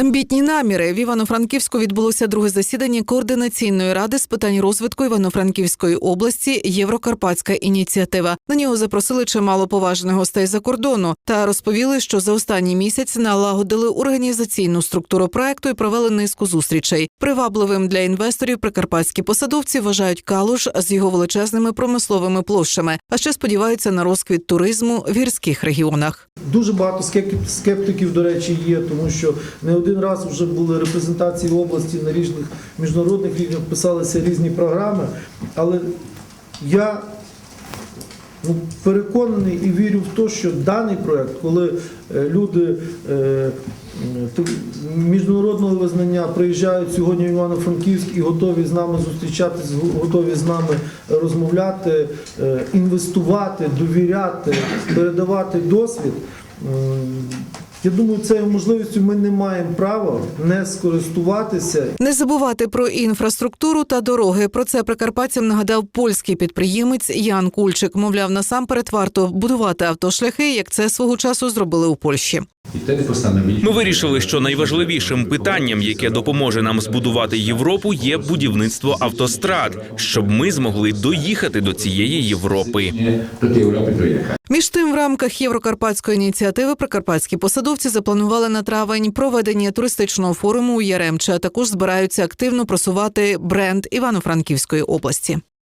Амбітні наміри в Івано-Франківську відбулося друге засідання координаційної ради з питань розвитку Івано-Франківської області Єврокарпатська ініціатива. На нього запросили чимало поважних гостей за кордону та розповіли, що за останній місяць налагодили організаційну структуру проекту і провели низку зустрічей. Привабливим для інвесторів прикарпатські посадовці вважають Калуш з його величезними промисловими площами, а ще сподіваються на розквіт туризму в гірських регіонах. Дуже багато скеп- скептиків, до речі, є, тому що не один раз вже були репрезентації області на різних міжнародних рівнях, писалися різні програми. Але я ну, переконаний і вірю в те, що даний проект, коли е, люди е, міжнародного визнання приїжджають сьогодні в Івано-Франківськ і готові з нами зустрічатися, готові з нами розмовляти, е, інвестувати, довіряти, передавати досвід. Я думаю, цією можливістю ми не маємо права не скористуватися Не забувати про інфраструктуру та дороги. Про це прикарпатцям нагадав польський підприємець Ян Кульчик. Мовляв, насамперед варто будувати автошляхи, як це свого часу зробили у Польщі. Ми вирішили, що найважливішим питанням, яке допоможе нам збудувати Європу, є будівництво автострад, щоб ми змогли доїхати до цієї Європи. Між тим, в рамках єврокарпатської ініціативи прикарпатські посадовці запланували на травень проведення туристичного форуму у Яремче. а Також збираються активно просувати бренд Івано-Франківської області.